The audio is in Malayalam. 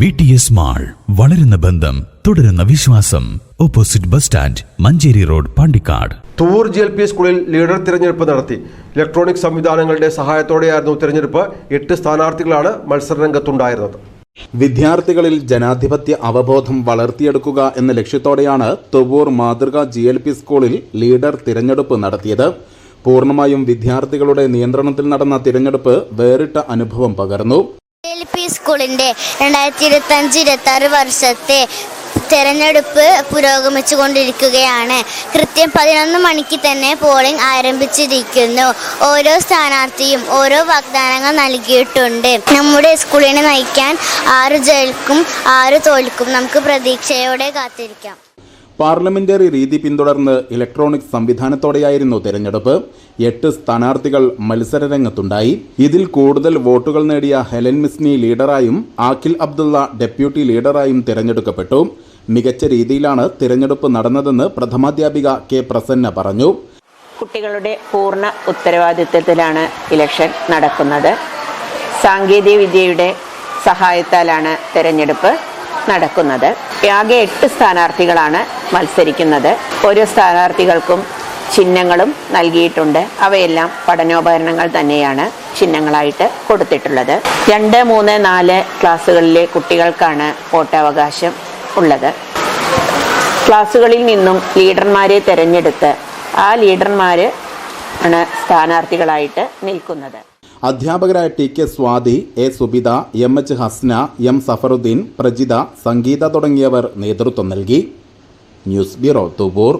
വി ടി എസ് മാൾ വളരുന്ന ബന്ധം തുടരുന്ന വിശ്വാസം. Opposite bus stand Manjeri road Pandikkad. Thuvvur G L P സ്കൂളിൽ ലീഡർ തിരഞ്ഞെടുപ്പ് നടത്തി. ഇലക്ട്രോണിക് സംവിധാനങ്ങളുടെ സഹായത്തോടെയായിരുന്നു തിരഞ്ഞെടുപ്പ്. എട്ട് സ്ഥാനാർത്ഥികളാണ് മത്സരരംഗത്തുണ്ടായിരുന്നത്. വിദ്യാർത്ഥികളിൽ ജനാധിപത്യ അവബോധം വളർത്തിയെടുക്കുക എന്ന ലക്ഷ്യത്തോടെയാണ് തുവൂർ മാതൃക ജി എൽ പി സ്കൂളിൽ ലീഡർ തിരഞ്ഞെടുപ്പ് നടത്തിയത്. പൂർണമായും വിദ്യാർത്ഥികളുടെ നിയന്ത്രണത്തിൽ നടന്ന തിരഞ്ഞെടുപ്പ് വേറിട്ട അനുഭവം പകർന്നു. സ്കൂളിന്റെ രണ്ടായിരത്തി ഇരുപത്തി അഞ്ച് ഇരുപത്തി ആറ് വർഷത്തെ തെരഞ്ഞെടുപ്പ് പുരോഗമിച്ചു കൊണ്ടിരിക്കുകയാണ് കൃത്യം പതിനൊന്ന് മണിക്ക് തന്നെ പോളിംഗ് ആരംഭിച്ചിരിക്കുന്നു. ഓരോ സ്ഥാനാർത്ഥിയും ഓരോ വാഗ്ദാനങ്ങൾ നൽകിയിട്ടുണ്ട്. നമ്മുടെ സ്കൂളിനെ നയിക്കാൻ ആറ് ജയിൽക്കും ആറ് തോൽക്കും നമുക്ക് പ്രതീക്ഷയോടെ കാത്തിരിക്കാം. പാർലമെന്ററി രീതി പിന്തുടർന്ന് ഇലക്ട്രോണിക് സംവിധാനത്തോടെയായിരുന്നു തെരഞ്ഞെടുപ്പ്. എട്ട് സ്ഥാനാർത്ഥികൾ മത്സരരംഗത്തുണ്ടായി. ഇതിൽ കൂടുതൽ വോട്ടുകൾ നേടിയ ഹെലൻ മിസ്നി ലീഡറായും ആഖിൽ അബ്ദുള്ള ഡെപ്യൂട്ടി ലീഡറായും തിരഞ്ഞെടുക്കപ്പെട്ടു. മികച്ച രീതിയിലാണ് തിരഞ്ഞെടുപ്പ് നടന്നതെന്ന് പ്രഥമാധ്യാപിക കെ പ്രസന്ന പറഞ്ഞു. കുട്ടികളുടെ പൂർണ ഉത്തരവാദിത്വത്തിലാണ് ഇലക്ഷൻ നടക്കുന്നത്. സാങ്കേതിക വിദ്യയുടെ സഹായത്താലാണ് തെരഞ്ഞെടുപ്പ്. നടക്കുന്നത്. ആകെ എട്ട് സ്ഥാനാർത്ഥികളാണ് മത്സരിക്കുന്നത്. ഓരോ സ്ഥാനാർത്ഥികൾക്കും ചിഹ്നങ്ങളും നൽകിയിട്ടുണ്ട്. അവയെല്ലാം പഠനോപകരണങ്ങൾ തന്നെയാണ് ചിഹ്നങ്ങളായിട്ട് കൊടുത്തിട്ടുള്ളത്. രണ്ട് മൂന്ന് നാല് ക്ലാസ്സുകളിലെ കുട്ടികൾക്കാണ് വോട്ടവകാശം ഉള്ളത്. ക്ലാസ്സുകളിൽ നിന്നും ലീഡർമാരെ തിരഞ്ഞെടുത്ത് ആ ലീഡർമാർ ആണ് സ്ഥാനാർത്ഥികളായിട്ട് നിൽക്കുന്നത്. അധ്യാപകരായ T K Swathi A Subitha M H Hasna M Safarudheen Prajitha Sangeetha തുടങ്ങിയവർ നേതൃത്വം നൽകി. News bureau Thuvur